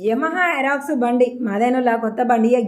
Yamaha ఎరాక్స్ బండి. మాదేనులా కొత్త బండి. ఇక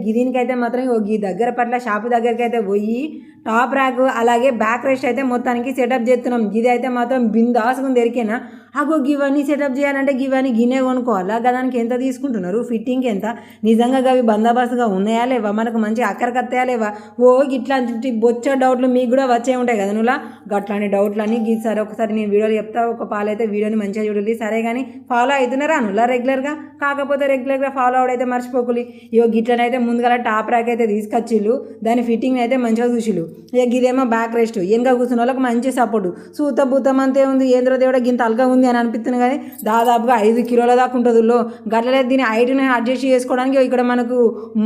మాత్రం ఇగో దగ్గర పట్ల షాపు దగ్గరికి అయితే పోయి టాప్ ర్యాక్ అలాగే బ్యాక్ రెస్ట్ అయితే మొత్తానికి సెటప్ చేస్తున్నాం ఇది అయితే మాత్రం బిందాసుకుని దొరికేనా అగో గివన్నీ సెటప్ చేయాలంటే గివన్నీ గినే కొనుక్కోవాలా? గదానికి ఎంత తీసుకుంటున్నారు? ఫిట్టింగ్ ఎంత? నిజంగా అవి బందోబస్తుగా ఉన్నాయా లేవా? మనకు మంచి అక్కరకత్తాయా లేవా? ఓ ఇట్లాంటి బొచ్చ డౌట్లు మీకు కూడా వచ్చే ఉంటాయి కదా నువ్వు గట్లాంటి డౌట్లన్నీ అన్నీ సరే ఒకసారి నేను వీడియోలు చెప్తా ఒక పాలైతే వీడియోని మంచిగా చూడాలి. సరే కానీ ఫాలో అవుతున్నారా నువ్వులా రెగ్యులర్గా కాకపోతే రెగ్యులర్గా ఫాలో అవడైతే మర్చిపోకులి. ఇగో గిట్లనైతే ముందుగా టాప్ ర్యాక్ అయితే తీసుకొచ్చిళ్ళు. దాని ఫిట్టింగ్ అయితే మంచిగా చూసిళ్ళు. ఇక గిదేమో బ్యాక్ రెస్ట్ వెనక కూర్చున్న వాళ్ళకి మంచి సపోర్ట్ సూత భూతం అంతే ఉంది. ఏంద్ర దేవుడ గింత అల్గా ఉంది అని అనిపిస్తుంది కానీ దాదాపుగా ఐదు కిలోల దాకా ఉంటుంది లో గట్లనే దీని హైట్ని అడ్జస్ట్ చేసుకోవడానికి ఇక్కడ మనకు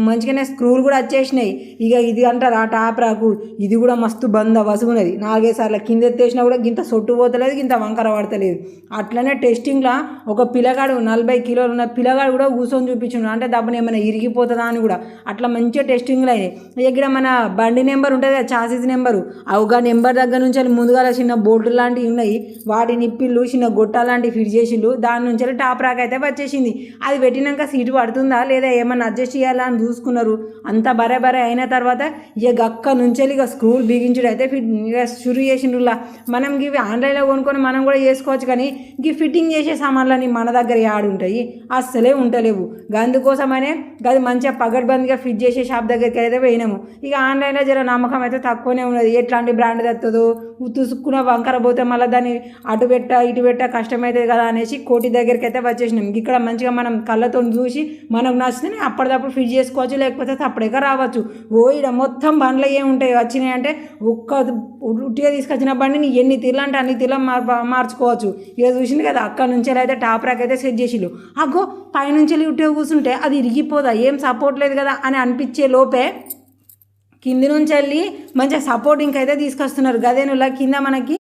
మంచిగానే స్క్రూలు కూడా వచ్చేసినాయి. ఇక ఇది అంటారు ఆ టాప్ రాకు ఇది కూడా మస్తు బంద వసుగున్నది నాలుగైదు సార్లు కింద ఎత్తేసినా కూడా ఇంత సొట్టు పోతలేదు గింత వంకర పడతలేదు. అట్లనే టెస్టింగ్లో ఒక పిల్లగాడు నలభై కిలోలు ఉన్న పిల్లగాడు కూడా కూర్చొని చూపించున్నాడు అంటే దబ్బున ఏమైనా ఇరిగిపోతుందా అని కూడా. అట్లా మంచిగా టెస్టింగ్లు అయినాయి. ఇక్కడ మన బండి నెంబర్ ఉంటుంది కదా చాసీస్ నెంబరు. అవుగా నెంబర్ దగ్గర నుంచి ముందుగా చిన్న బోల్ట్ లాంటివి ఉన్నాయి. వాటి నిప్పిళ్ళు చిన్న గొట్ట లాంటివి ఫిట్ చేసిండు దాని నుంచి వెళ్ళి టాప్ రాక్ అయితే వచ్చేసింది. అది పెట్టినాక సీటు పడుతుందా లేదా ఏమన్నా అడ్జస్ట్ చేయాలా అని చూసుకున్నారు. అంత బరే బరే అయిన తర్వాత ఇక గక్క నుంచి వెళ్ళి ఇక స్క్రూలు బిగించుడు అయితే ఫిట్ ఇక షురు చేసిండ్రులా మనం ఇవి ఆన్లైన్లో కొనుక్కొని మనం కూడా చేసుకోవచ్చు కానీ ఇవి ఫిట్టింగ్ చేసే సామాన్లని మన దగ్గర యాడ్ ఉంటాయి. అస్సలే ఉండలేవు. అందుకోసమనే గది మంచిగా పగడ్బందిగా ఫిట్ చేసే షాప్ దగ్గరికి అయితే పోయినాము. ఇక ఆన్లైన్లో జర నమ్మకం అయితే తక్కువనే ఉన్నది. ఎట్లాంటి బ్రాండ్ తెస్తుందో తుసుక్కున వంకర పోతే మళ్ళీ దాన్ని అటు పెట్ట ఇటు పెట్ట కష్టమవుతుంది కదా అనేసి కోటి దగ్గరికి అయితే వచ్చేసినాం. ఇక్కడ మంచిగా మనం కళ్ళతో చూసి మనకు నచ్చితే అప్పటిదప్పుడు ఫిట్ చేసుకోవచ్చు లేకపోతే అప్పుడే రావచ్చు. ఓ ఇక్కడ మొత్తం బండ్లు ఏమి ఉంటాయి వచ్చినాయి అంటే ఒక్క ఉట్టిగా తీసుకొచ్చిన బండిని ఎన్ని తీర్లంటే అన్ని తీర్లు మార్ మార్చుకోవచ్చు. ఇక చూసింది కదా అక్కడ నుంచి అయితే టాప్ ర్యాక్ అయితే సెట్ చేసిళ్ళు అగ్గో పైనుంచి వెళ్ళి ఉట్టిగా కూర్చుంటే అది ఇరిగిపోదా? ఏం సపోర్ట్ లేదు కదా అని అనిపించే లోపే కింది నుంచి వెళ్ళి మంచిగా సపోర్టింగ్ అయితే తీసుకొస్తున్నారు. గదేనులా కింద మనకి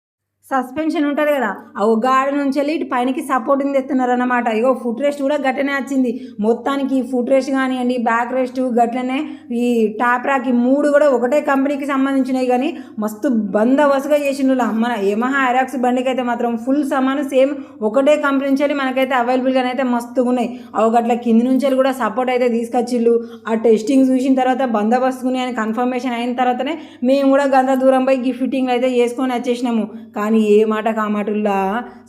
సస్పెన్షన్ ఉంటుంది కదా ఆ గాడి నుంచి వెళ్ళి ఇటు పైనకి సపోర్టింగ్ తెస్తున్నారు అన్నమాట ఇగో ఫుట్ రెస్ట్ కూడా గట్లనే వచ్చింది. మొత్తానికి ఫుట్ రెస్ట్ కానివ్వండి బ్యాక్ రెస్ట్ గట్లనే ఈ టాప్రాకి మూడు కూడా ఒకటే కంపెనీకి సంబంధించినవి కానీ మస్తు బందోబస్తుగా చేసిండు మన యమహా ఐరాక్స్ బండికి అయితే మాత్రం ఫుల్ సమాను సేమ్ ఒకటే కంపెనీ నుంచి వెళ్ళి మనకైతే అవైలబుల్గానే అయితే మస్తుగా ఉన్నాయి. అవి గట్ల కింది నుంచి వెళ్ళి కూడా సపోర్ట్ అయితే తీసుకొచ్చిళ్ళు ఆ టెస్టింగ్ చూసిన తర్వాత బందోబస్తుకుని అని కన్ఫర్మేషన్ అయిన తర్వాతనే మేము కూడా గంత దూరం పోయి ఈ ఫిట్టింగ్లు అయితే చేసుకొని వచ్చేసినాము. కానీ ఏ మాట కామాటుల్లా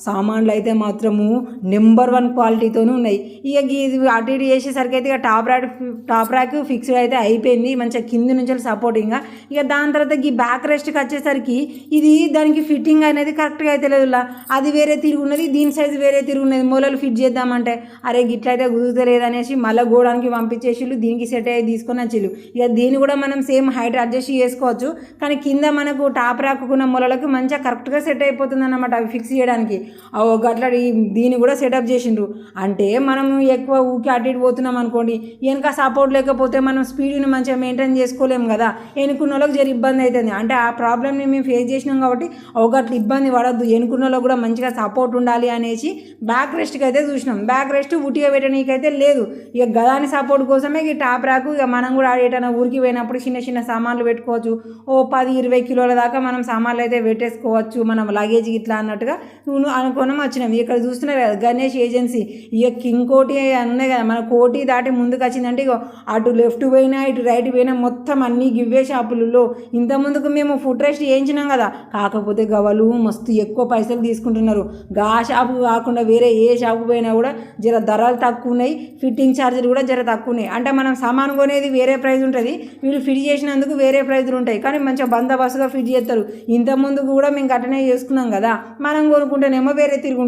సామాన్లు అయితే మాత్రము నెంబర్ వన్ క్వాలిటీతోనే ఉన్నాయి. ఇక ఇది అటు ఇటు చేసేసరికి అయితే ఇక top rack top rack fixed అయితే అయిపోయింది. మంచిగా కింది నుంచి సపోర్టింగ్గా ఇక దాని తర్వాత ఈ బ్యాక్ రెస్ట్కి వచ్చేసరికి ఇది దానికి ఫిట్టింగ్ అనేది కరెక్ట్గా అయితే లేదులా. అది వేరే తిరిగి ఉన్నది దీని సైజు వేరే తిరిగి ఉన్నది. మూలలు ఫిట్ చేద్దామంటే అరే గిట్లయితే కుదురుతలేదు అనేసి మళ్ళీ గోడానికి పంపించేసిళ్ళు దీనికి సెట్ అయ్యి తీసుకొని వచ్చిళ్ళు. ఇక దీన్ని కూడా మనం సేమ్ హైట్ అడ్జస్ట్ చేసుకోవచ్చు. కానీ కింద మనకు టాప్ రాకున్న మూలలకు మంచిగా కరెక్ట్గా సెట్ అయిపోతుంది అన్నమాట అవి ఫిక్స్ చేయడానికి. అవి గట్ల దీన్ని కూడా సెటప్ చేసిండ్రు. అంటే మనం ఎక్కువ ఊకి అటు ఇటు పోతున్నాం అనుకోండి వెనక సపోర్ట్ లేకపోతే మనం స్పీడ్ని మంచిగా మెయింటైన్ చేసుకోలేము కదా. ఎనుకున్న వాళ్ళకి జరి ఇబ్బంది అవుతుంది అంటే ఆ ప్రాబ్లమ్ని మేము ఫేస్ చేసినాం కాబట్టి ఒక గట్ల ఇబ్బంది పడద్దు. ఎనుకున్న వాళ్ళకి కూడా మంచిగా సపోర్ట్ ఉండాలి అనేసి బ్యాక్ రెస్ట్కి అయితే చూసినాం. బ్యాక్ రెస్ట్ ఉట్టిగా పెట్టడానికైతే లేదు. ఇక గదాని సపోర్ట్ కోసమే ఈ టాప్ రాకు ఇక మనం కూడా ఏటైనా ఊరికి పోయినప్పుడు చిన్న చిన్న సామాన్లు పెట్టుకోవచ్చు. ఓ పది ఇరవై కిలోల దాకా మనం సామాన్లు అయితే పెట్టేసుకోవచ్చు. మనం లగేజ్ ఇట్లా అన్నట్టుగా నువ్వు అనుకోనం వచ్చినాం. ఇక్కడ చూస్తున్నారు కదా గణేష్ ఏజెన్సీ ఇక కింగ్ కోటి ఉన్నాయి కదా మన కోటి దాటి ముందుకు వచ్చిందంటే ఇగో అటు లెఫ్ట్ పోయినా ఇటు రైట్ పోయినా మొత్తం అన్ని గివ్వే షాపులలో. ఇంత ముందుకు మేము ఫుడ్ రెస్ట్ చేయించినాం కదా కాకపోతే గవలు మస్తు ఎక్కువ పైసలు తీసుకుంటున్నారు. గా షాపు కాకుండా వేరే ఏ షాపు పోయినా కూడా జర ధరలు తక్కువ ఉన్నాయి ఫిట్టింగ్ ఛార్జీలు కూడా జర తక్కువ ఉన్నాయి. అంటే మనం సామాన్ కొనేది వేరే ప్రైస్ ఉంటుంది వీళ్ళు ఫిట్ చేసినందుకు వేరే ప్రైజులు ఉంటాయి. కానీ మంచిగా బందోబస్తుగా ఫిట్ చేస్తారు. ఇంత ముందు కూడా మేము గట్టనే చేసుకున్నాం కదా మనం కొనుక్కుంటేనేమో వేరే తిరుగు